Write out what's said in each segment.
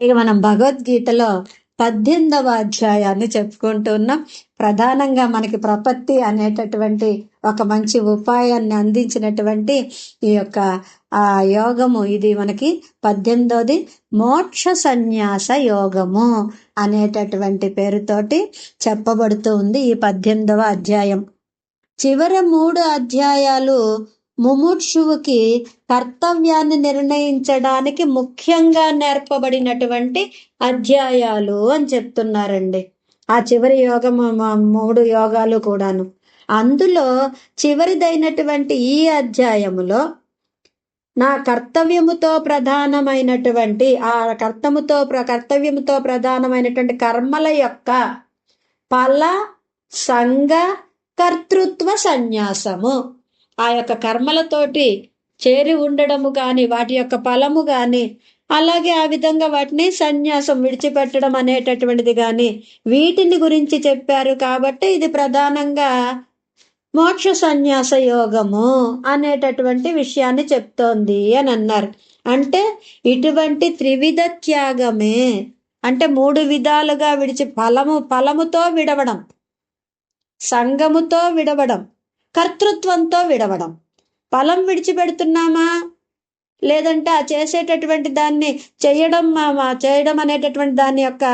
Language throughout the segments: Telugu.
ఇక మనం భగవద్గీతలో పద్దెనిమిదవ అధ్యాయాన్ని చెప్పుకుంటున్నాం ప్రధానంగా మనకి ప్రపత్తి అనేటటువంటి ఒక మంచి ఉపాయాన్ని అందించినటువంటి ఈ యొక్క ఆ యోగము ఇది మనకి పద్దెనిమిదవది మోక్ష సన్యాస యోగము అనేటటువంటి పేరుతోటి చెప్పబడుతూ ఉంది ఈ పద్దెనిమిదవ అధ్యాయం. చివరి మూడు అధ్యాయాలు ముముక్షువుకి కర్తవ్యాన్ని నిర్ణయించడానికి ముఖ్యంగా నేర్పబడినటువంటి అధ్యాయాలు అని చెప్తున్నారండి. ఆ చివరి యోగం మూడు యోగాలు కూడాను. అందులో చివరిదైనటువంటి ఈ అధ్యాయములో నా కర్తవ్యముతో ప్రధానమైనటువంటి ఆ కర్తముతో కర్తవ్యముతో ప్రధానమైనటువంటి కర్మల యొక్క ఫల సంఘ కర్తృత్వ సన్యాసము. ఆ యొక్క కర్మలతోటి చేరి ఉండడము కానీ వాటి యొక్క ఫలము కానీ అలాగే ఆ విధంగా వాటిని సన్యాసం విడిచిపెట్టడం అనేటటువంటిది కానీ వీటిని గురించి చెప్పారు కాబట్టి ఇది ప్రధానంగా మోక్ష సన్యాస యోగము అనేటటువంటి విషయాన్ని చెప్తోంది అని అన్నారు. అంటే ఇటువంటి త్రివిధ త్యాగమే అంటే మూడు విధాలుగా విడిచి ఫలము ఫలముతో విడవడం సంగముతో విడవడం కర్తృత్వంతో విడవడం. ఫలం విడిచిపెడుతున్నామా? లేదంటే ఆ చేసేటటువంటి దాన్ని చేయడం చేయడం అనేటటువంటి దాని యొక్క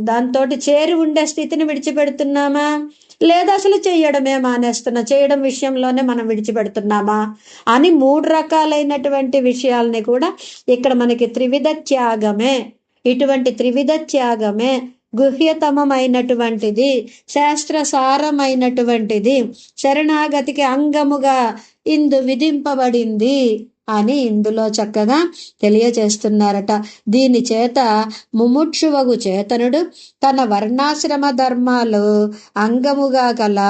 దాంతో చేరి ఉండే స్థితిని విడిచిపెడుతున్నామా? లేదా అసలు చేయడమే మానేస్తున్నా చేయడం విషయంలోనే మనం విడిచిపెడుతున్నామా? అని మూడు రకాలైనటువంటి విషయాల్ని కూడా ఇక్కడ మనకి త్రివిధ త్యాగమే ఇటువంటి త్రివిధ త్యాగమే గుహ్యతమమైనటువంటిది శాస్త్రసారమైనటువంటిది శరణాగతికి అంగముగా ఇందు విధింపబడింది. అని ఇందులో చక్కగా తెలియజేస్తున్నారట. దీని చేత ముముక్షువగు చేతనుడు తన వర్ణాశ్రమ ధర్మాలు అంగముగా గల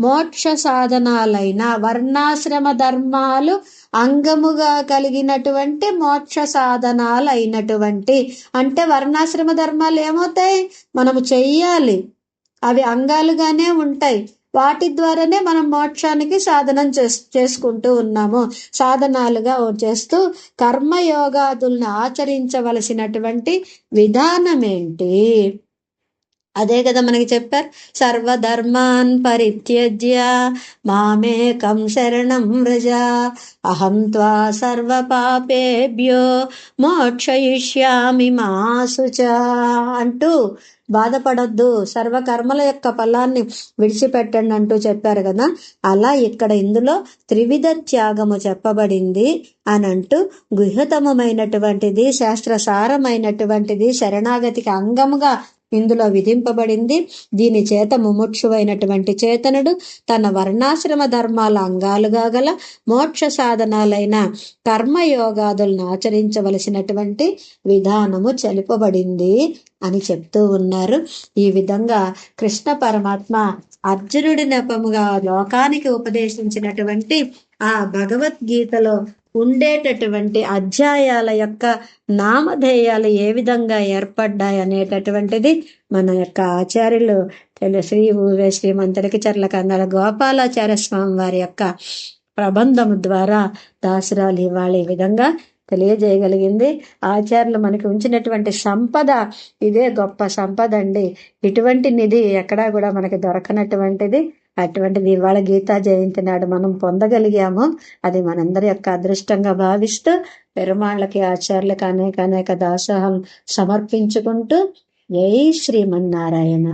మోక్ష సాధనాలైన వర్ణాశ్రమ ధర్మాలు అంగముగా కలిగినటువంటి మోక్ష సాధనాలు అయినటువంటి అంటే వర్ణాశ్రమ ధర్మాలు ఏమవుతాయి? మనము చెయ్యాలి. అవి అంగాలుగానే ఉంటాయి. వాటి ద్వారానే మనం మోక్షానికి సాధనం చేసుకుంటూ ఉన్నాము. సాధనాలుగా చేస్తూ కర్మయోగాదులను ఆచరించవలసినటువంటి విధానం ఏంటి అదే కదా మనకి చెప్పారు. సర్వధర్మాన్ పరిత్యజ్య మామేకం శరణం వ్రజ. అహం త్వా సర్వ పాపేభ్యో మోక్షయిష్యామి మాసుచ అంటూ బాధపడద్దు. సర్వకర్మల యొక్క ఫలాన్ని విడిచిపెట్టండి అంటూ చెప్పారు కదా. అలా ఇక్కడ ఇందులో త్రివిధ త్యాగము చెప్పబడింది అని అంటూ గుహ్యతమైనటువంటిది శాస్త్రసారమైనటువంటిది శరణాగతికి అంగముగా ఇందులో విధింపబడింది. దీని చేత ముముక్షువైనటువంటి చేతనుడు తన వర్ణాశ్రమ ధర్మాల అంగాలుగా గల మోక్ష సాధనాలైన కర్మయోగాదులను ఆచరించవలసినటువంటి విధానము చెలుపబడింది అని చెప్తూ ఉన్నారు. ఈ విధంగా కృష్ణ పరమాత్మ అర్జునుడి నెపముగా లోకానికి ఉపదేశించినటువంటి ఆ భగవద్గీతలో ఉండేటటువంటి అధ్యాయాల యొక్క నామధేయాలు ఏ విధంగా ఏర్పడ్డాయి అనేటటువంటిది మన యొక్క ఆచార్యులు తెలు శ్రీ ఊవే శ్రీమంతులకి చర్ల కందాల గోపాలాచార్య స్వామి వారి యొక్క ప్రబంధం ద్వారా దాసరాలు ఇవాళ ఈ విధంగా తెలియజేయగలిగింది. ఆచార్యులు మనకి ఉంచినటువంటి సంపద ఇదే గొప్ప సంపద అండి ఇటువంటి నిధి ఎక్కడా కూడా మనకి దొరకనటువంటిది. అటువంటిది ఇవాళ గీతా జయంతి నాడు మనం పొందగలిగాము. అది మనందరి యొక్క అదృష్టంగా భావిస్తూ పెరుమాళ్ళకి ఆచార్యులకు అనేక అనేక దాసోహం సమర్పించుకుంటూ. జై శ్రీమన్నారాయణ.